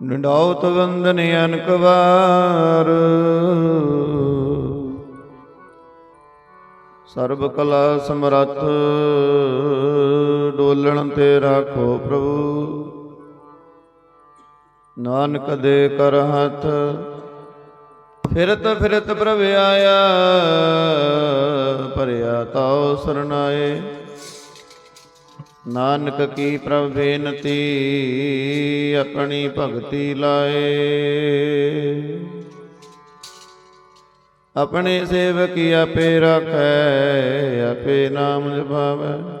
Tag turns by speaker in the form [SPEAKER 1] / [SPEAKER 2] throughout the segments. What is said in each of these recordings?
[SPEAKER 1] ਨਿੰਡਾਉਤ ਵੰਦਨ ਅਨਕ ਵਾਰ। ਸਰਬ ਕਲਾ ਸਮਰੱਥ ਡੋਲਣ ਤੇ ਰਾਖੋ ਪ੍ਰਭੂ। ਨਾਨਕ ਦੇ ਕਰ ਹੱਥ ਫਿਰਤ ਫਿਰਤ ਪ੍ਰਭ ਆਇਆ, ਭਰਿਆ ਤਾਉ ਸਰਨਾਏ। ਨਾਨਕ ਕੀ ਪ੍ਰਭ ਬੇਨਤੀ, ਆਪਣੀ ਭਗਤੀ ਲਾਏ। ਆਪਣੇ ਸੇਵਕ ਆਪੇ ਰੱਖੈ, ਆਪੇ ਨਾਮ ਜਪਾਵੈ।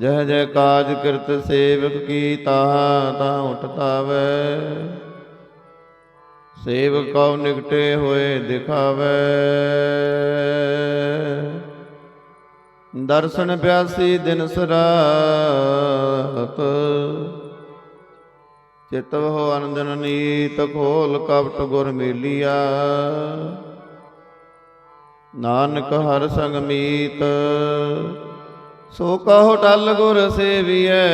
[SPEAKER 1] ਜਹ ਜੈ ਕਾਜ ਕਿਰਤ ਸੇਵਕ ਕੀ ਤਾਹ ਤਾ ਉਠਤਾਵੈ ਸੇਵਕ ਕਉ ਨਿਕਟੇ ਹੋਏ ਦਿਖਾਵੈ। ਦਰਸ਼ਨ ਪਿਆਸੀ ਦਿਨ ਸਰਾਤ ਚਿਤਵ ਹੋ ਅਨੰਦਨ ਨੀਤ ਖੋਲ ਕਪਟ ਗੁਰ ਮੇਲੀਆ। ਨਾਨਕ ਹਰ ਸੰਗ ਮੀਤ, ਸੋ ਕਹੋ ਟਲ ਗੁਰ ਸੇਵੀਐ।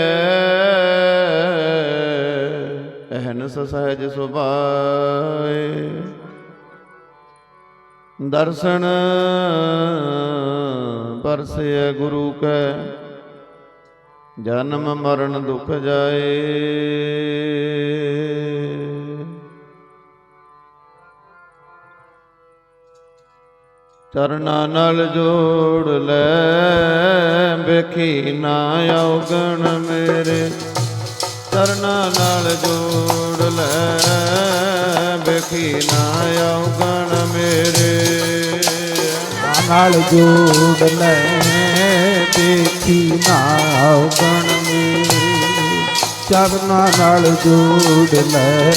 [SPEAKER 1] ਅਹਨਸ ਸਹਿਜ ਸੁਭਾਏ। ਦਰਸ਼ਨ ਪਰਸਿਐ ਗੁਰੂ ਕੈ, ਜਨਮ ਮਰਨ ਦੁਖ ਜਾਏ। ਚਰਨਾਂ ਨਾਲ ਜੋੜ ਲੈ, ਵੇਖੀ ਨਾ ਔਗਣ ਮੇਰੇ। ਚਰਨਾਂ ਨਾਲ ਜੋੜ ਲੈ, ਵੇਖੀ ਨਾ ਔਗਣ ਮੇਰੇ।
[SPEAKER 2] ਨਾਲ ਜੋੜ ਲੈ ਦੇਖੀ ਨਾ ਗਣ ਮੇਰੇ ਚਰਨਾਂ ਨਾਲ ਜੋੜ ਲੈ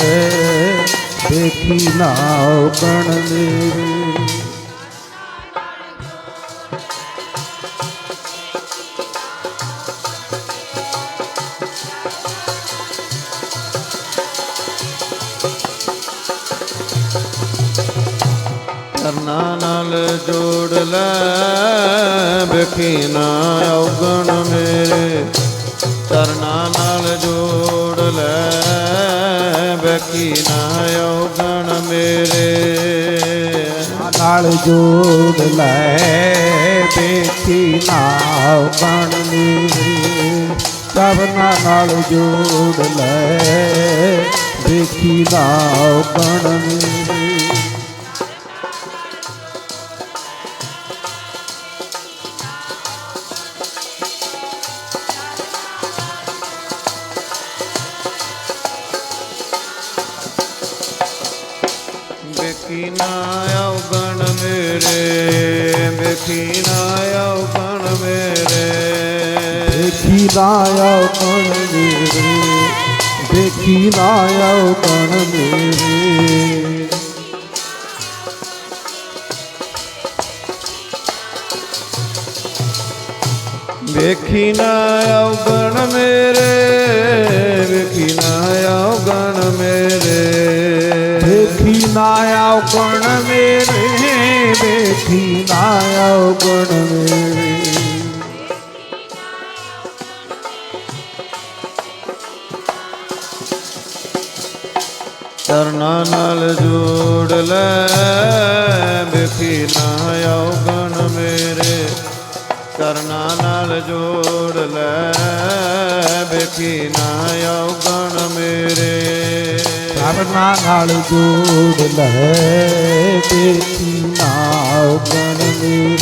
[SPEAKER 2] ਦੇਖੀ ਨਾ ਗਣ ਮੇਰੇ
[SPEAKER 1] જોડ લે બેઠી ના બણની સબના નાળ જોડ લે બેઠી ના બણની ਵੇਖੀ ਨਾ ਔਗਣ ਮੇਰੇ ਵੇਖੀ ਨਾ ਔਗਣ ਮੇਰੇ।
[SPEAKER 2] ਦੇਖੀ ਨਾ ਆਉ ਕਣ ਮੇਰੇ ਦੇਖੀ ਨਾ ਆਉ ਕਣ ਮੇਰੇ।
[SPEAKER 1] ਚਰਨਾਂ ਨਾਲ ਜੋੜ ਲੈ ਵੇਖੀ ਨਾ ਔਗਣ ਮੇਰੇ। ਚਰਨਾਂ ਨਾਲ ਜੋੜ ਲੈ। ਵੇਖੀ ਨਾ ਔਗਣ ਮੇਰੇ।
[SPEAKER 2] ਕਰਨਾ ਨਾਲ ਜੋੜ ਲੈ। ਦੇਖੀ ਨਾ ਆਉ ਮੇਰੇ।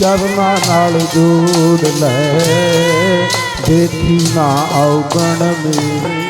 [SPEAKER 2] ਚਰਨਾ ਨਾਲ ਜੋੜ ਲੈ। ਦੇਖੀ ਨਾ ਔਗਣ ਮੇਰੇ।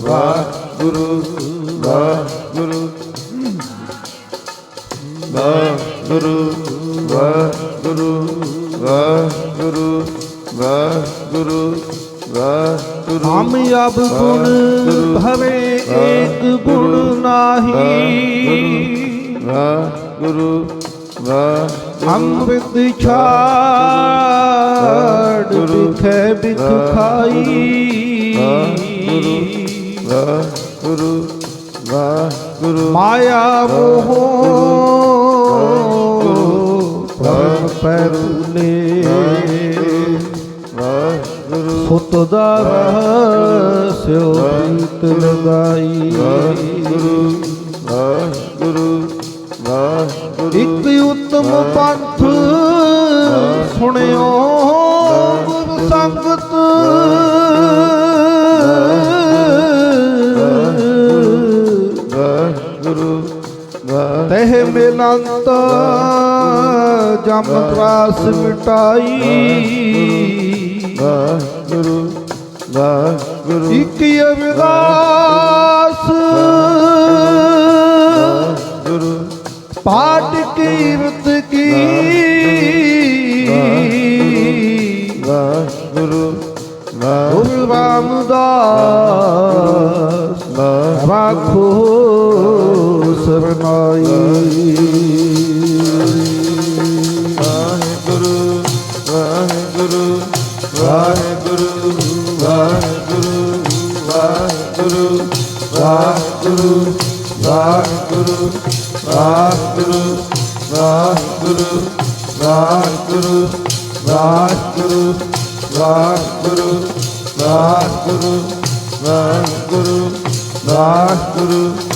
[SPEAKER 1] ਵਾਹਿਗੁਰੂ ਵਾਹਿਗੁਰੂ। ਵਾਹਿਗੁਰੂ ਵਾਹਿਗੁਰੂ ਵਾਹਿਗੁਰੂ ਵਾਹਿਗੁਰੂ ਵਾਹਿਗੁਰੂ।
[SPEAKER 2] ਹਮ ਅਬ ਗੁਣ ਭਵੇ ਏਕ ਗੁਣ ਨਾਹੀ।
[SPEAKER 1] ਵਾਹਿਗੁਰੂ ਵਾਹਿਗੁਰੂ
[SPEAKER 2] ਅੰਮ੍ਰਿਤ ਛਾੜ ਬਿਖੈ ਬਿਖ ਖਾਈ।
[SPEAKER 1] ਵਾਹਿਗੁਰੂ ਵਾਹਿਗੁਰੂ
[SPEAKER 2] ਮਾਇਆ ਮੋਹ ਪਰਮ ਪੈਰੂਲੇ
[SPEAKER 1] ਵਾਹਿਗੁਰੂ
[SPEAKER 2] ਸੁਤ ਦਾ ਰਹਸਿਓ ਪ੍ਰੀਤ ਲਗਾਈ।
[SPEAKER 1] ਵਾਹਿਗੁਰੂ ਵਾਹਿਗੁਰੂ ਵਾਹਿਗੁਰੂ
[SPEAKER 2] ਇੱਕ ਉਤਮ ਪੰਥ ਸੁਣਿਓ। ਤਹਿ ਮਿਲੰਤ ਜਮ ਤਰਾਸ ਮਿਟਾਈ।
[SPEAKER 1] ਵਾਹਿਗੁਰੂ ਵਾਹਿਗੁਰੂ।
[SPEAKER 2] ਇਕ ਅਵਿਦਾਸ
[SPEAKER 1] ਗੁਰੂ
[SPEAKER 2] ਪਾਟ ਕੀਰਤ ਕੀ
[SPEAKER 1] ਵਾਹਿਗੁਰੂ
[SPEAKER 2] ਗੁਰੂ ਰਾਮਦਾਸ
[SPEAKER 1] ਵਾਹਿਗੁਰੂ
[SPEAKER 2] ਰਾਖੋ ਸਰਨਾਈ
[SPEAKER 1] ਵਾਹਿਗੁਰੂ ਵਾਹਿਗੁਰੂ ਵਾਹਿਗੁਰੂ ਵਾਹਿਗੁਰੂ ਵਾਹਿਗੁਰੂ ਵਾਹਿਗੁਰੂ ਵਾਹਿਗੁਰੂ ਵਾਹਿਗੁਰੂ ਵਾਹਿਗੁਰੂ ਵਾਹਿਗੁਰੂ ਵਾਹਿਗੁਰੂ ਵਾਹਿਗੁਰੂ ਵਾਹਿਗੁਰੂ ਵਾਹਿਗੁਰੂ ਵਾਹਿਗੁਰੂ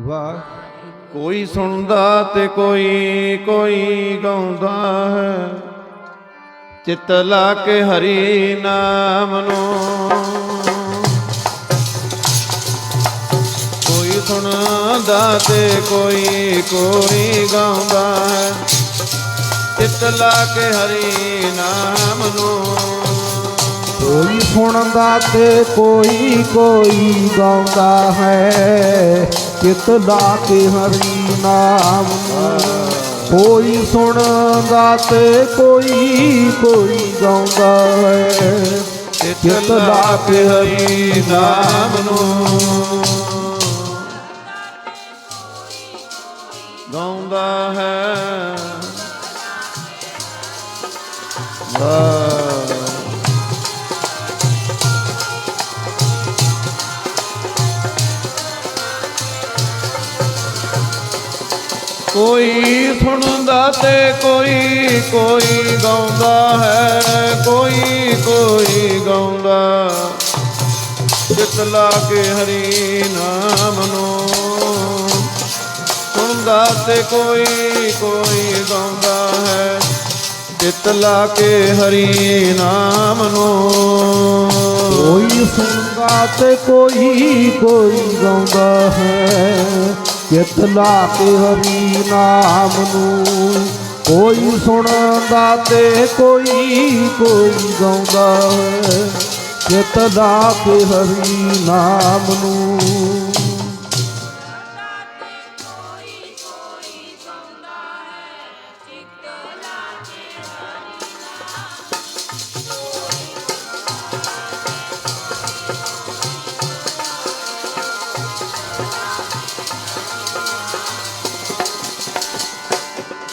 [SPEAKER 1] ਵਾਹਿ। ਕੋਈ ਸੁਣਦਾ ਤੇ ਕੋਈ ਕੋਈ ਗਾਉਂਦਾ ਹੈ। ਚਿਤ ਲਾ ਕੇ ਹਰੀ ਨਾਮ ਨੂੰ। ਕੋਈ ਸੁਣਦਾ ਤੇ ਕੋਈ ਕੋਈ ਗਾਉਂਦਾ ਹੈ। ਚਿਤ ਲਾ ਕੇ ਹਰੀ ਨਾਮ ਨੂੰ।
[SPEAKER 2] ਕੋਈ ਸੁਣਦਾ ਤੇ ਕੋਈ ਕੋਈ ਗਾਉਂਦਾ ਹੈ। ਚਿਤ ਲਾ ਕੇ ਹਰੀ ਨਾਮ। ਕੋਈ ਸੁਣਦਾ ਤੇ ਕੋਈ ਕੋਈ ਗਾਉਂਦਾ ਹੈ।
[SPEAKER 1] ਚਿਤ ਲਾ ਕੇ ਹਰੀ ਨਾਮ ਨੂੰ। ਗਾਉਂਦਾ ਹੈ। ਵਾਹ ਕੋਈ ਸੁਣਦਾ ਤੇ ਕੋਈ ਕੋਈ ਗਾਉਂਦਾ ਹੈ, ਕੋਈ ਕੋਈ ਗਾਉਂਦਾ। ਚਿਤ ਲਾ ਕੇ ਹਰੀ ਨਾਮ ਨੂੰ। ਸੁਣਦਾ ਤੇ ਕੋਈ ਕੋਈ ਗਾਉਂਦਾ ਹੈ। ਚਿਤ ਲਾ ਕੇ ਹਰੀ ਨਾਮ ਨੂੰ।
[SPEAKER 2] ਕੋਈ ਸੁਣਦਾ ਤੇ ਕੋਈ ਕੋਈ ਗਾਉਂਦਾ ਹੈ। ਚਿਤ ਲਾ ਕੇ ਹਰੀ ਨਾਮ ਨੂੰ। ਕੋਈ ਸੁਣਦਾ ਤੇ ਕੋਈ ਕੋਈ ਗਾਉਂਦਾ ਹੈ। ਚਿਤ ਲਾ ਕੇ ਹਰੀ ਨਾਮ ਨੂੰ।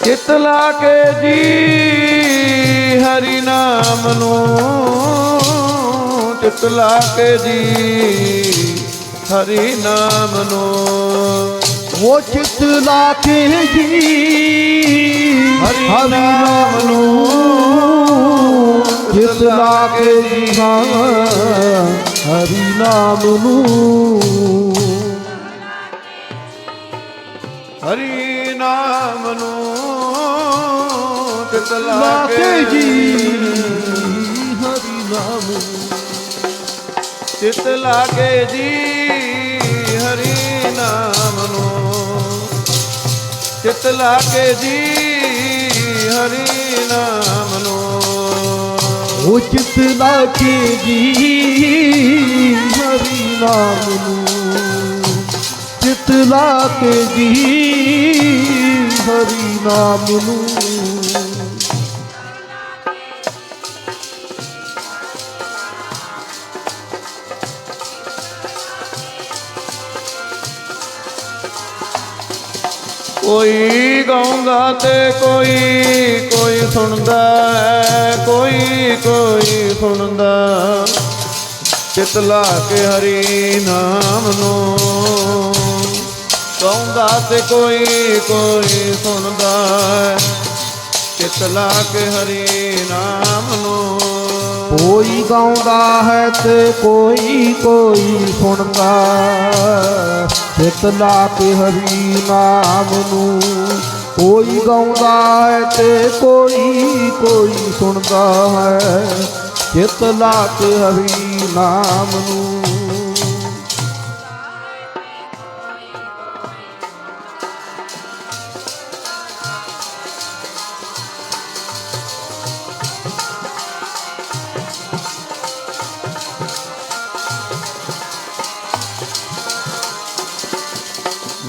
[SPEAKER 3] ਚਿਤ ਲਾ ਕੇ
[SPEAKER 1] ਜੀ ਹਰੀ ਨਾਮ ਨੂੰ। ਚਿਤ ਲਾ ਕੇ ਜੀ ਹਰੀ ਨਾਮ ਨੂੰ।
[SPEAKER 2] ਉਹ ਚਿਤ ਲਾ ਕੇ ਜੀ
[SPEAKER 1] ਹਰੀ
[SPEAKER 2] ਨਾਮ ਨੂੰ। ਚਿਤ ਲਾ ਕੇ ਜੀ ਹਾਂ ਹਰੀ ਨਾਮ ਨੂੰ।
[SPEAKER 1] ਹਰੀ ਨਾਮ ਨੂੰ ਤਿਤ
[SPEAKER 2] ਲਾਗੇ ਜੀ। ਹਰੀ ਨਾਮ।
[SPEAKER 1] ਤਿਤ ਕੇ ਜੀ ਹਰੀ ਨਾਮ ਨੂੰ। ਤਿਤ ਲਾਗੇ ਜੀ ਹਰੀ ਨਾਮ ਨੂੰ।
[SPEAKER 2] ਉਹ ਚਿਤ ਲਾਗੇ ਜੀ ਹਰੀ ਨਾਮ ਨੂੰ। ਚਿਤ ਲਾਗੇ ਜੀ ਹਰੀ ਨਾਮ ਨੂੰ।
[SPEAKER 1] ਕੋਈ ਗਾਉਂਦਾ ਤੇ ਕੋਈ ਕੋਈ ਸੁਣਦਾ ਕੋਈ ਕੋਈ ਸੁਣਦਾ। ਚਿਤ ਲਾ ਕੇ ਹਰੀ ਨਾਮ ਨੂੰ। ਗਾਉਂਦਾ ਤੇ ਕੋਈ ਕੋਈ ਸੁਣਦਾ ਹੈ। ਚਿਤ ਲਾ ਕੇ ਹਰੀ ਨਾਮ ਨੂੰ।
[SPEAKER 2] ਕੋਈ ਗਾਉਂਦਾ ਹੈ ਤੇ ਕੋਈ ਕੋਈ ਸੁਣਦਾ ਚਿਤ ਲਾ ਕੇ ਹਰੀ ਨਾਮ ਨੂੰ। ਕੋਈ ਗਾਉਂਦਾ ਹੈ ਤੇ ਕੋਈ ਕੋਈ ਸੁਣਦਾ ਹੈ। ਚਿਤ ਲਾ ਕੇ ਹਰੀ ਨਾਮ ਨੂੰ।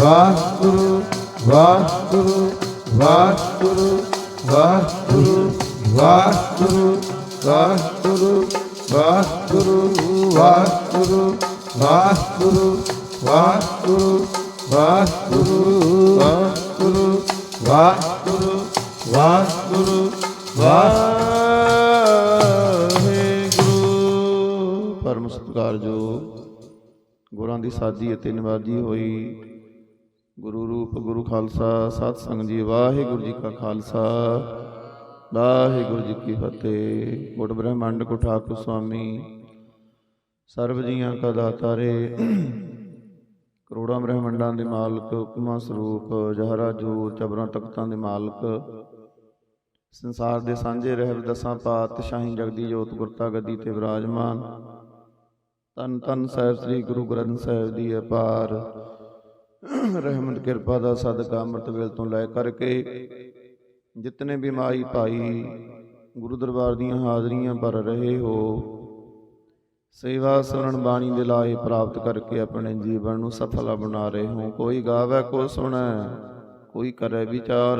[SPEAKER 1] ਵਾਹਿਗੁਰੂ ਵਾਹਿਗੁਰੂ ਵਾਹਿਗੁਰੂ ਵਾਹਿਗੁਰੂ ਵਾਹਿਗੁਰੂ ਵਾਹਿਗੁਰੂ ਵਾਹਿਗੁਰੂ
[SPEAKER 2] ਵਾਹਿਗੁਰੂ ਵਾਹਿਗੁਰੂ ਵਾਹਿਗੁਰੂ ਵਾਹਿਗੁਰੂ ਵਾਹਿਗੁਰੂ ਵਾਹਿਗੁਰੂ
[SPEAKER 1] ਵਾਹਿਗੁਰੂ ਵਾਹਿਗੁਰੂ ਪਰਮ ਸਤਿਕਾਰ ਜੋ ਗੁਰਾਂ ਦੀ ਸਾਜੀ ਅਤੇ ਨਿਵਾਜੀ ਹੋਈ ਗੁਰੂ ਰੂਪ, ਗੁਰੂ ਖਾਲਸਾ ਸਤ ਸੰਗ ਜੀ, ਵਾਹਿਗੁਰੂ ਜੀ ਕਾ ਖਾਲਸਾ। ਵਾਹਿਗੁਰੂ ਜੀ ਕੀ ਫਤਿਹ। ਗੁਰ ਬ੍ਰਹਮੰਡ ਕੋ ਠਾਕੁਰ ਸੁਆਮੀ ਸਰਬ ਜੀਆਂ ਕਾ ਦਾਤਾਰੇ। ਕਰੋੜਾਂ ਬ੍ਰਹਮੰਡਾਂ ਦੇ ਮਾਲਕ ਹੁਕਮਾ ਸਰੂਪ, ਜਹਰਾ ਜੋਤ ਚਬਰਾਂ ਤਖਤਾਂ ਦੇ ਮਾਲਕ। ਸੰਸਾਰ ਦੇ ਸਾਂਝੇ ਰਹਿਬ ਦਸਾਂ ਪਾਤ, ਸ਼ਾਹੀ ਜਗਦੀ ਜੋਤ, ਗੁਰਤਾ ਗੱਦੀ ਤੇ ਵਿਰਾਜਮਾਨ ਤਨ ਤਨ ਸਾਹਿਬ ਸ੍ਰੀ ਗੁਰੂ ਗ੍ਰੰਥ ਸਾਹਿਬ ਦੀ ਅਪਾਰ। ਰਹਿਮਤ, ਕਿਰਪਾ ਦਾ ਸਦਕਾ ਅੰਮ੍ਰਿਤ ਵੇਲ ਤੋਂ ਲੈ ਕਰਕੇ ਜਿਤਨੇ ਵੀ ਮਾਈ ਭਾਈ ਗੁਰੂ ਦਰਬਾਰ ਦੀਆਂ ਹਾਜ਼ਰੀਆਂ ਭਰ ਰਹੇ ਹੋ, ਸੇਵਾ ਸੁਣਨ ਬਾਣੀ ਦੇ ਲਾਏ ਪ੍ਰਾਪਤ ਕਰਕੇ ਆਪਣੇ ਜੀਵਨ ਨੂੰ ਸਫਲਾ ਬਣਾ ਰਹੇ ਹੋ। ਕੋਈ ਗਾਵੇ ਕੋ ਸੁਣੈ, ਕੋਈ ਕਰੇ ਵਿਚਾਰ।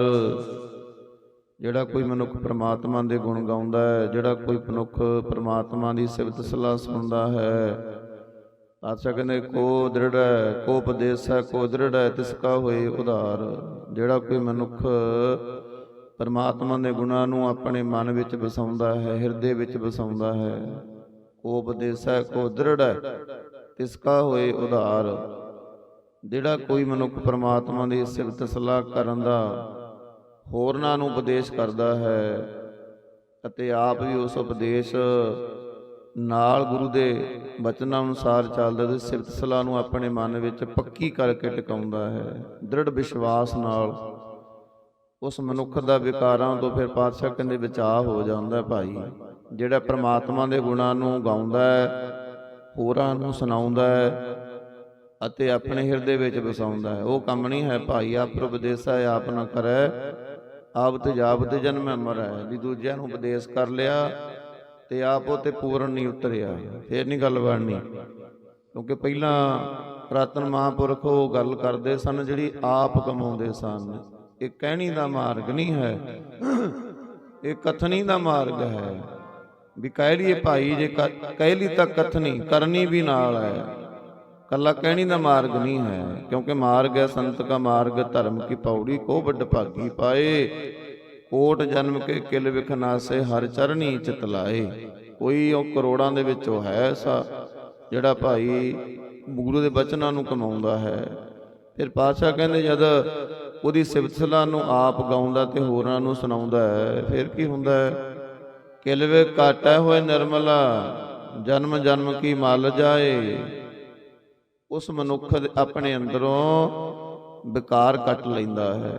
[SPEAKER 1] ਜਿਹੜਾ ਕੋਈ ਮਨੁੱਖ ਪ੍ਰਮਾਤਮਾ ਦੇ ਗੁਣ ਗਾਉਂਦਾ ਹੈ, ਜਿਹੜਾ ਕੋਈ ਮਨੁੱਖ ਪ੍ਰਮਾਤਮਾ ਦੀ ਸਿਫਤ ਸਲਾਹ ਸੁਣਦਾ ਹੈ ਪਾਤਸ਼ਾਹ ਕਹਿੰਦੇ ਕੋ ਦ੍ਰਿੜ ਹੈ, ਕੋ ਉਪਦੇਸ ਹੈ, ਕੋ ਦ੍ਰਿੜ ਹੈ, ਤਿਸ ਕਾ ਹੋਏ ਉਧਾਰ। ਜਿਹੜਾ ਕੋਈ ਮਨੁੱਖ ਪਰਮਾਤਮਾ ਦੇ ਗੁਣਾਂ ਨੂੰ ਆਪਣੇ ਮਨ ਵਿੱਚ ਵਸਾਉਂਦਾ ਹੈ, ਹਿਰਦੇ ਵਿੱਚ ਵਸਾਉਂਦਾ ਹੈ, ਕੋ ਉਪਦੇਸ ਹੈ, ਕੋ ਦ੍ਰਿੜ ਹੈ, ਤਿਸ ਕਾ ਹੋਏ ਉਧਾਰ। ਜਿਹੜਾ ਕੋਈ ਮਨੁੱਖ ਪਰਮਾਤਮਾ ਦੀ ਸਿਫਤ ਸਲਾਹ ਕਰਨ ਦਾ ਹੋਰਨਾਂ ਨੂੰ ਉਪਦੇਸ਼ ਕਰਦਾ ਹੈ ਅਤੇ ਆਪ ਵੀ ਉਸ ਉਪਦੇਸ਼ ਨਾਲ ਗੁਰੂ ਦੇ ਬਚਨਾਂ ਅਨੁਸਾਰ ਚੱਲਦਾ ਤੇ ਸਿਫਤ ਸਲਾਹ ਨੂੰ ਆਪਣੇ ਮਨ ਵਿੱਚ ਪੱਕੀ ਕਰਕੇ ਟਿਕਾਉਂਦਾ ਹੈ। ਦ੍ਰਿੜ ਵਿਸ਼ਵਾਸ ਨਾਲ ਉਸ ਮਨੁੱਖ ਦਾ ਵਿਕਾਰਾਂ ਤੋਂ ਫਿਰ ਪਾਤਸ਼ਾਹ ਕਹਿੰਦੇ ਬਚਾਅ ਹੋ ਜਾਂਦਾ ਭਾਈ। ਜਿਹੜਾ ਪ੍ਰਮਾਤਮਾ ਦੇ ਗੁਣਾਂ ਨੂੰ ਗਾਉਂਦਾ ਹੈ, ਹੋਰਾਂ ਨੂੰ ਸੁਣਾਉਂਦਾ ਹੈ ਅਤੇ ਆਪਣੇ ਹਿਰਦੇ ਵਿੱਚ ਵਸਾਉਂਦਾ ਹੈ, ਉਹ ਕੰਮ ਨਹੀਂ ਹੈ ਭਾਈ, ਆਪ ਉਪਦੇਸਾ ਆਪ ਨਾ ਕਰੈ, ਆਪ ਤੇ ਜਾਪ ਤੇ ਜਨਮ ਮਰੈ। ਵੀ ਦੂਜਿਆਂ ਨੂੰ ਉਪਦੇਸ਼ ਕਰ ਲਿਆ ਤੇ ਆਪ ਉਹ ਤੇ ਪੂਰਨ ਨਹੀਂ ਉਤਰਿਆ। ਫੇਰ ਨਹੀਂ ਗੱਲ ਬਣਨੀ। ਕਿਉਂਕਿ ਪਹਿਲਾਂ ਪ੍ਰਾਤਨ ਮਹਾਂਪੁਰਖ ਉਹ ਗੱਲ ਕਰਦੇ ਸਨ ਜਿਹੜੀ ਆਪ ਕਮਾਉਂਦੇ ਸਨ। ਇਹ ਕਹਿਣੀ ਦਾ ਮਾਰਗ ਨਹੀਂ ਹੈ। ਇਹ ਕਥਨੀ ਦਾ ਮਾਰਗ ਹੈ। ਵੀ ਕਹਿ ਲਈਏ ਭਾਈ, ਜੇ ਕ- ਕਹਿ ਲਈ ਤਾਂ ਕਥਨੀ, ਕਰਨੀ ਵੀ ਨਾਲ ਹੈ। ਕੱਲਾ ਕਹਿਣੀ ਦਾ ਮਾਰਗ ਨਹੀਂ ਹੈ। ਕਿਉਂਕਿ ਮਾਰਗ ਹੈ ਸੰਤ ਕਾ ਮਾਰਗ, ਧਰਮ ਕੀ ਪੌੜੀ ਕੋ ਵੱਡ ਭਾਗੀ ਪਾਏ। ਕੋਟ ਜਨਮ ਕੇ ਕਿਲ ਵਿਖਨਾਸੇ, ਹਰ ਚਰਣੀ ਚਿਤ ਲਾਏ। ਕੋਈ ਉਹ ਕਰੋੜਾਂ ਦੇ ਵਿੱਚੋਂ ਹੈ ਸਾ ਜਿਹੜਾ ਭਾਈ ਗੁਰੂ ਦੇ ਬਚਨਾਂ ਨੂੰ ਕਮਾਉਂਦਾ ਹੈ। ਫਿਰ ਪਾਤਸ਼ਾਹ ਕਹਿੰਦੇ ਜਦ ਉਹਦੀ ਸਿਫਤ ਨੂੰ ਆਪ ਗਾਉਂਦਾ ਤੇ ਹੋਰਾਂ ਨੂੰ ਸੁਣਾਉਂਦਾ ਹੈ, ਫਿਰ ਕੀ ਹੁੰਦਾ ਹੈ? ਕਿਲਵੇ ਕਾਟਾ ਹੋਏ ਨਿਰਮਲਾ, ਜਨਮ ਜਨਮ ਕੀ ਮਲ ਜਾਏ। ਉਸ ਮਨੁੱਖ ਦੇ ਆਪਣੇ ਅੰਦਰੋਂ ਵਿਕਾਰ ਕੱਟ ਲੈਂਦਾ ਹੈ।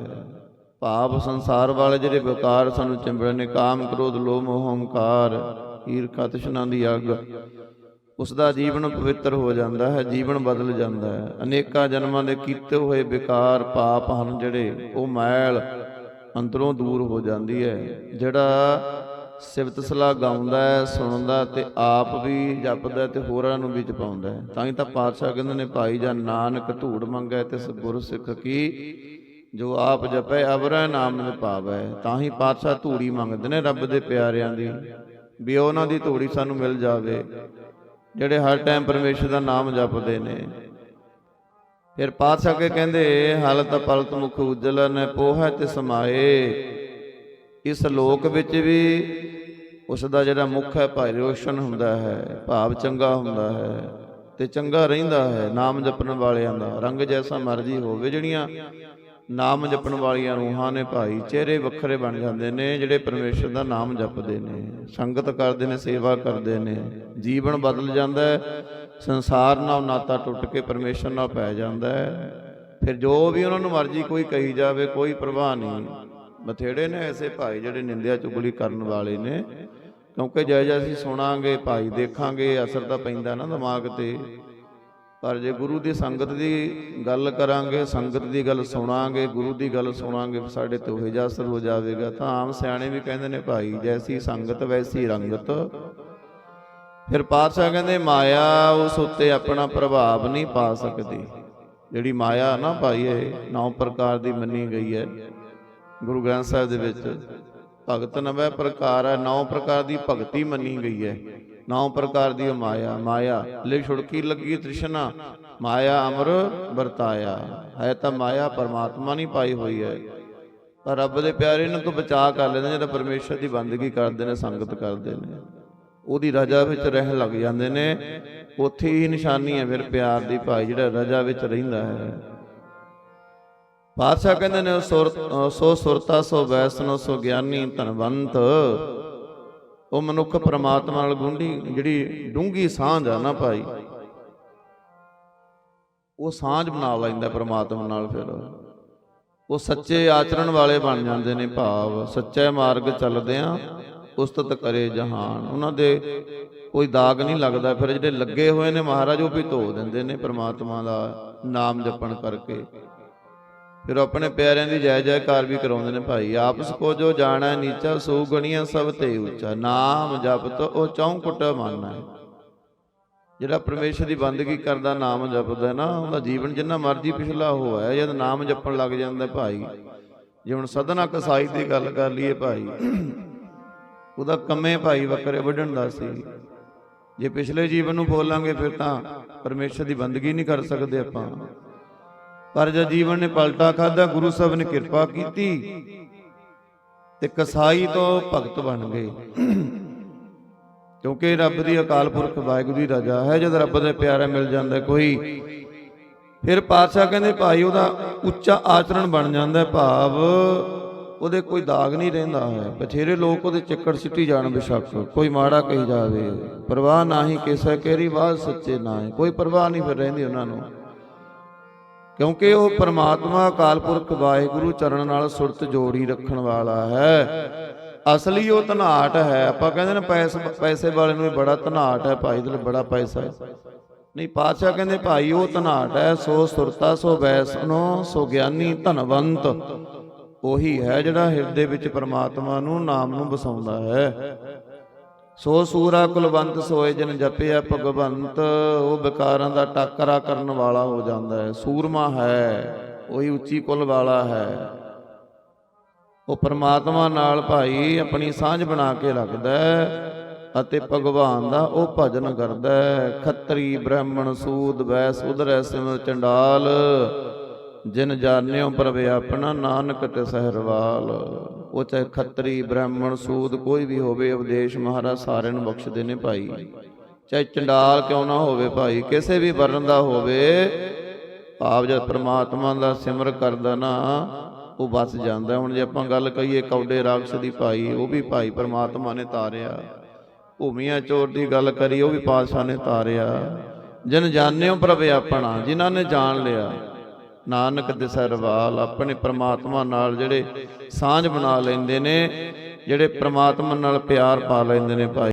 [SPEAKER 1] ਭਾਵ ਸੰਸਾਰ ਵਾਲੇ ਜਿਹੜੇ ਵਿਕਾਰ ਸਾਨੂੰ ਚਿੰਬੜੇ ਨੇ, ਕਾਮ, ਕ੍ਰੋਧ, ਲੋਭ ਮੋਹ ਹੰਕਾਰ ਈਰਖਾ, ਤ੍ਰਿਸ਼ਨਾ ਦੀ ਅੱਗ ਉਸ ਦਾ ਜੀਵਨ ਪਵਿੱਤਰ ਹੋ ਜਾਂਦਾ ਹੈ, ਜੀਵਨ ਬਦਲ ਜਾਂਦਾ ਹੈ। ਅਨੇਕਾਂ ਜਨਮਾਂ ਦੇ ਕੀਤੇ ਹੋਏ ਵਿਕਾਰ, ਪਾਪ ਹਨ ਜਿਹੜੇ, ਉਹ ਮੈਲ ਅੰਦਰੋਂ ਦੂਰ ਹੋ ਜਾਂਦੀ ਹੈ। ਜਿਹੜਾ ਸਿਫਤ ਸਲਾਹ ਗਾਉਂਦਾ ਹੈ, ਸੁਣਦਾ ਤੇ ਆਪ ਵੀ ਜਪਦਾ ਤੇ ਹੋਰਾਂ ਨੂੰ ਵੀ ਜਪਾਉਂਦਾ ਹੈ। ਤਾਂ ਹੀ ਤਾਂ ਪਾਤਸ਼ਾਹ ਕਹਿੰਦੇ ਨੇ, ਭਾਈ ਜਾਂ ਨਾਨਕ ਧੂੜ ਮੰਗੈ ਤਿਸ ਗੁਰ ਸਿੱਖ ਕੀ ਜੋ ਆਪ ਜਪੈ, ਅਵਰੈ ਨਾਮ ਨਿ ਪਾਵੈ ਤਾਂ ਹੀ ਪਾਤਸ਼ਾਹ ਧੂੜੀ ਮੰਗਦੇ ਨੇ ਰੱਬ ਦੇ ਪਿਆਰਿਆਂ ਦੀ, ਵੀ ਉਹਨਾਂ ਦੀ ਧੂੜੀ ਸਾਨੂੰ ਮਿਲ ਜਾਵੇ, ਜਿਹੜੇ ਹਰ ਟਾਈਮ ਪਰਮੇਸ਼ਰ ਦਾ ਨਾਮ ਜਪਦੇ ਨੇ। ਫਿਰ ਪਾਤਸ਼ਾਹ ਕੇ ਕਹਿੰਦੇ, ਹਲਤ ਪਲਤ ਮੁਖ ਉਜਲ ਪੋਹੈ ਤੇ ਸਮਾਏ ਇਸ ਲੋਕ ਵਿੱਚ ਵੀ ਉਸ ਦਾ ਜਿਹੜਾ ਮੁਖ ਹੈ ਭਾਈ ਰੋਸ਼ਨ ਹੁੰਦਾ ਹੈ, ਭਾਵ ਚੰਗਾ ਹੁੰਦਾ ਹੈ, ਤੇ ਚੰਗਾ ਰਹਿੰਦਾ ਹੈ, ਨਾਮ ਜਪਣ ਵਾਲਿਆਂ ਦਾ, ਰੰਗ ਜੈਸਾ ਮਰਜ਼ੀ ਹੋਵੇ, ਜਿਹੜੀਆਂ ਨਾਮ ਜਪਣ ਵਾਲੀਆਂ ਰੂਹਾਂ ਨੇ ਭਾਈ, ਚਿਹਰੇ ਵੱਖਰੇ ਬਣ ਜਾਂਦੇ ਨੇ, ਜਿਹੜੇ ਪਰਮੇਸ਼ਰ ਦਾ ਨਾਮ ਜਪਦੇ ਨੇ, ਸੰਗਤ ਕਰਦੇ ਨੇ, ਸੇਵਾ ਕਰਦੇ ਨੇ, ਜੀਵਨ ਬਦਲ ਜਾਂਦਾ ਹੈ, ਸੰਸਾਰ ਨਾਲ ਨਾਤਾ ਟੁੱਟ ਕੇ ਪਰਮੇਸ਼ਰ ਨਾਲ ਪੈ ਜਾਂਦਾ ਹੈ। ਫਿਰ ਜੋ ਵੀ ਉਹਨਾਂ ਨੂੰ ਮਰਜ਼ੀ ਕੋਈ ਕਹੀ ਜਾਵੇ, ਕੋਈ ਪ੍ਰਵਾਹ ਨਹੀਂ। ਬਥੇੜੇ ਨੇ ਐਸੇ ਭਾਈ ਜਿਹੜੇ ਨਿੰਦਿਆ ਚੁਗਲੀ ਕਰਨ ਵਾਲੇ ਨੇ। ਕਿਉਂਕਿ ਜੈ ਜੈ ਅਸੀਂ ਸੁਣਾਂਗੇ, ਭਾਈ ਦੇਖਾਂਗੇ, ਅਸਰ ਤਾਂ ਪੈਂਦਾ ਨਾ ਦਿਮਾਗ ਤੇ। ਪਰ ਜੇ ਗੁਰੂ ਦੀ ਸੰਗਤ ਦੀ ਗੱਲ ਕਰਾਂਗੇ, ਸੰਗਤ ਦੀ ਗੱਲ ਸੁਣਾਂਗੇ, ਗੁਰੂ ਦੀ ਗੱਲ ਸੁਣਾਂਗੇ, ਸਾਡੇ ਤੇ ਉਹ ਜਿਹਾ ਅਸਰ ਹੋ ਜਾਵੇਗਾ। ਤਾਂ ਆਮ ਸਿਆਣੇ ਵੀ ਕਹਿੰਦੇ ਨੇ, ਭਾਈ ਜੈਸੀ ਸੰਗਤ ਵੈਸੀ ਰੰਗਤ। ਫਿਰ ਪਾਤਸ਼ਾਹ ਕਹਿੰਦੇ, ਮਾਇਆ ਉਸ ਉੱਤੇ ਆਪਣਾ ਪ੍ਰਭਾਵ ਨਹੀਂ ਪਾ ਸਕਦੀ। ਜਿਹੜੀ ਮਾਇਆ ਨਾ ਭਾਈ, ਇਹ ਨੌ ਪ੍ਰਕਾਰ ਦੀ ਮੰਨੀ ਗਈ ਹੈ ਗੁਰੂ ਗ੍ਰੰਥ ਸਾਹਿਬ ਦੇ ਵਿੱਚ। ਭਗਤ ਨਵੇਂ ਪ੍ਰਕਾਰ ਹੈ, ਨੌ ਪ੍ਰਕਾਰ ਦੀ ਭਗਤੀ ਮੰਨੀ ਗਈ ਹੈ। ਨੌ ਪ੍ਰਕਾਰ ਦੀ ਉਹ ਮਾਇਆ ਮਾਇਆ। ਲੈ ਛੁੜਕੀ ਲੱਗੀ ਤ੍ਰਿਸ਼ਨਾ ਮਾਇਆ ਅਮਰ ਵਰਤਾਇਆ। ਹੈ ਤਾਂ ਮਾਇਆ ਪਰਮਾਤਮਾ ਨਹੀਂ ਪਾਈ ਹੋਈ ਹੈ। ਪਰ ਰੱਬ ਦੇ ਪਿਆਰੇ ਨੂੰ ਤੋਂ ਬਚਾ ਕਰ ਲੈਂਦੇ ਨੇ, ਜਿਹੜਾ ਪਰਮੇਸ਼ਰ ਦੀ ਬੰਦਗੀ ਕਰਦੇ ਨੇ ਸੰਗਤ ਕਰਦੇ ਨੇ। ਉਹਦੀ ਰਜਾ ਵਿੱਚ ਰਹਿਣ ਲੱਗ ਜਾਂਦੇ ਨੇ। ਉੱਥੇ ਹੀ ਨਿਸ਼ਾਨੀ ਹੈ ਫਿਰ ਪਿਆਰ ਦੀ ਭਾਈ ਜਿਹੜਾ ਰਜਾ ਵਿੱਚ ਰਹਿੰਦਾ ਹੈ। ਪਾਤਸ਼ਾਹ ਕਹਿੰਦੇ ਨੇ ਸੁਰ ਅ, ਸੋ ਸੁਰਤਾ ਸੋ ਵੈਸਨੋ ਸੋ ਗਿਆਨੀ ਧਨਵੰਤ। ਉਹ ਮਨੁੱਖ ਪ੍ਰਮਾਤਮਾ ਨਾਲ ਗੁੰਡੀ, ਜਿਹੜੀ ਡੂੰਗੀ ਸਾਂਝ ਆ ਨਾ ਭਾਈ, ਉਹ ਸਾਂਝ ਬਣਾ ਲੈਂਦਾ ਪ੍ਰਮਾਤਮਾ ਨਾਲ ਫਿਰ। ਉਹ ਸੱਚੇ ਆਚਰਣ ਵਾਲੇ ਬਣ ਜਾਂਦੇ ਨੇ ਭਾਵ, ਸੱਚੇ ਮਾਰਗ ਚੱਲਦੇ ਆ ਉਸਤਤ ਕਰੇ ਜਹਾਨ। ਉਹਨਾਂ ਦੇ ਕੋਈ ਦਾਗ ਨਹੀਂ ਲੱਗਦਾ, ਫਿਰ ਜਿਹੜੇ ਲੱਗੇ ਹੋਏ ਨੇ ਮਹਾਰਾਜ, ਉਹ ਵੀ ਧੋ ਦਿੰਦੇ ਨੇ ਪ੍ਰਮਾਤਮਾ ਦਾ ਨਾਮ ਜਪਣ ਕਰਕੇ। ਫਿਰ ਆਪਣੇ ਪਿਆਰਿਆਂ ਦੀ ਜੈ ਜੈਕਾਰ ਵੀ ਕਰਾਉਂਦੇ ਨੇ ਭਾਈ। ਆਪਸ ਕੋ ਜੋ ਜਾਣਾ, ਨੀਚਾ ਸੋ ਗਣੀਆਂ ਸਭ ਤੇ ਉੱਚਾ। ਨਾਮ ਜਪਤ ਉਹ ਚੌਂਕਟ ਮੰਨਣਾ ਜਿਹੜਾ ਪਰਮੇਸ਼ਰ ਦੀ ਬੰਦਗੀ ਕਰਦਾ, ਨਾਮ ਜਪਦਾ ਨਾ, ਉਹਦਾ ਜੀਵਨ ਜਿੰਨਾ ਮਰਜ਼ੀ ਪਿਛਲਾ ਹੋਇਆ, ਜਦ ਨਾਮ ਜਪਣ ਲੱਗ ਜਾਂਦਾ ਭਾਈ। ਜੇ ਹੁਣ ਸਦਨਾ ਕਸਾਈ ਦੀ ਗੱਲ ਕਰ ਲਈਏ ਭਾਈ, ਉਹਦਾ ਕੰਮੇ ਭਾਈ ਵੱਖਰੇ ਵੱਢਣ ਦਾ ਸੀ। ਜੇ ਪਿਛਲੇ ਜੀਵਨ ਨੂੰ ਬੋਲਾਂਗੇ ਫਿਰ ਤਾਂ ਪਰਮੇਸ਼ਰ ਦੀ ਬੰਦਗੀ ਨਹੀਂ ਕਰ ਸਕਦੇ ਆਪਾਂ। ਪਰ ਜਦ ਜੀਵਨ ਨੇ ਪਲਟਾ ਖਾਦਾ ਗੁਰੂ ਸਾਹਿਬ ਨੇ ਕਿਰਪਾ ਕੀਤੀ ਤੇ ਕਸਾਈ ਤੋਂ ਭਗਤ ਬਣ ਗਏ। ਕਿਉਂਕਿ ਰੱਬ ਦੀ ਅਕਾਲ ਪੁਰਖ ਵਾਹਿਗੁਰੂ ਦੀ ਰਜਾ ਹੈ, ਜਦ ਰੱਬ ਦੇ ਪਿਆਰਾ ਮਿਲ ਜਾਂਦਾ ਕੋਈ। ਫਿਰ ਪਾਤਸ਼ਾਹ ਕਹਿੰਦੇ, ਭਾਈ, ਉਹਦਾ ਉੱਚਾ ਆਚਰਣ ਬਣ ਜਾਂਦਾ ਭਾਵ ਉਹਦੇ ਕੋਈ ਦਾਗ ਨਹੀਂ ਰਹਿੰਦਾ ਹੈ। ਬਥੇਰੇ ਲੋਕ ਉਹਦੇ ਚੱਕੜ ਸਿੱਟੀ ਜਾਣ ਬਿਸ਼ੱਕ। ਕੋਈ ਮਾੜਾ ਕਹੀ ਜਾਵੇ, ਪਰਵਾਹ ਨਾਹੀ ਕਿਸੇ ਕੇਰੀ ਬਾਤ ਸੱਚੇ ਨਾ ਹੈ। ਕੋਈ ਪਰਵਾਹ ਨਹੀਂ ਫਿਰ ਰਹਿੰਦੀ ਉਹਨਾਂ ਨੂੰ। ਕਿਉਂਕਿ ਉਹ ਪਰਮਾਤਮਾ ਅਕਾਲ ਪੁਰਖ ਵਾਹਿਗੁਰੂ ਚਰਨ ਨਾਲ ਸੁਰਤ ਜੋੜੀ ਰੱਖਣ ਵਾਲਾ ਹੈ। ਅਸਲੀ ਉਹ ਧਨਾਟ ਹੈ। ਆਪਾਂ ਕਹਿੰਦੇ ਨੇ ਪੈਸੇ ਪੈਸੇ ਵਾਲੇ ਨੂੰ ਬੜਾ ਧਨਾਟ ਹੈ। ਭਾਈ ਦਿਲ ਬੜਾ ਪੈਸਾ ਹੈ। ਨਹੀਂ, ਪਾਤਸ਼ਾਹ ਕਹਿੰਦੇ, ਭਾਈ, ਉਹ ਧਨਾਟ ਹੈ। ਸੋ ਸੁਰਤਾ, ਸੋ ਵੈਸਨੋ, ਸੋ ਗਿਆਨੀ ਧਨਵੰਤ। ਉਹੀ ਹੈ ਜਿਹੜਾ ਹਿਰਦੇ ਵਿੱਚ ਪਰਮਾਤਮਾ ਨੂੰ ਨਾਮ ਨੂੰ ਵਸਾਉਂਦਾ ਹੈ। ਸੋ ਸੂਰਾ ਕੁਲਵੰਤ ਸੋਏ ਜਨ ਜਪਿਆ ਭਗਵੰਤ, ਉਹ ਵਿਕਾਰਾਂ ਦਾ ਟਾਕਰਾ ਕਰਨ ਵਾਲਾ ਹੋ ਜਾਂਦਾ ਹੈ। ਸੂਰਮਾ ਹੈ, ਉਹੀ ਉੱਚੀ ਕੁਲ ਵਾਲਾ ਹੈ। ਉਹ ਪਰਮਾਤਮਾ ਨਾਲ ਭਾਈ ਆਪਣੀ ਸਾਂਝ ਬਣਾ ਕੇ ਰੱਖਦਾ ਅਤੇ ਭਗਵਾਨ ਦਾ ਉਹ ਭਜਨ ਕਰਦਾ ਖੱਤਰੀ ਬ੍ਰਾਹਮਣ ਸੂਦ ਵੈਸ ਉਧਰੈ ਸਿਮਰ ਚੰਡਾਲ, ਜਿਨ ਜਾਣਿਓ ਪ੍ਰਭ ਆਪਣਾ ਨਾਨਕ ਤੇ ਸਹਿਰਵਾਲ। ਉਹ ਚਾਹੇ ਖੱਤਰੀ ਬ੍ਰਾਹਮਣ ਸੂਦ ਕੋਈ ਵੀ ਹੋਵੇ, ਉਪਦੇਸ਼ ਮਹਾਰਾਜ ਸਾਰਿਆਂ ਨੂੰ ਬਖਸ਼ਦੇ ਨੇ ਭਾਈ। ਚਾਹੇ ਚੰਡਾਲ ਕਿਉਂ ਨਾ ਹੋਵੇ ਭਾਈ, ਕਿਸੇ ਵੀ ਵਰਨ ਦਾ ਹੋਵੇ, ਭਾਵ ਜਦ ਪ੍ਰਮਾਤਮਾ ਦਾ ਸਿਮਰ ਕਰਦਾ ਨਾ, ਉਹ ਬਚ ਜਾਂਦਾ। ਹੁਣ ਜੇ ਆਪਾਂ ਗੱਲ ਕਹੀਏ ਕੌਡੇ ਰਾਖਸ਼ ਦੀ ਭਾਈ, ਉਹ ਵੀ ਭਾਈ ਪ੍ਰਮਾਤਮਾ ਨੇ ਤਾਰਿਆ। ਭੂਮੀਆਂ ਚੋਰ ਦੀ ਗੱਲ ਕਰੀ ਉਹ ਵੀ ਪਾਤਸ਼ਾਹ ਨੇ ਤਾਰਿਆ। ਜਿਨ ਜਾਣਿਓ ਪ੍ਰਭ ਆਪਣਾ, ਜਿਨ੍ਹਾਂ ਨੇ ਜਾਣ ਲਿਆ ਨਾਨਕ ਦੇ ਸਰਵਾਲ ਆਪਣੇ ਪ੍ਰਮਾਤਮਾ ਨਾਲ ਜਿਹੜੇ ਸਾਂਝ ਬਣਾ ਲੈਂਦੇ ਨੇ, ਜਿਹੜੇ ਪ੍ਰਮਾਤਮਾ ਨਾਲ ਪਿਆਰ ਪਾ ਲੈਂਦੇ ਨੇ ਭਾਈ।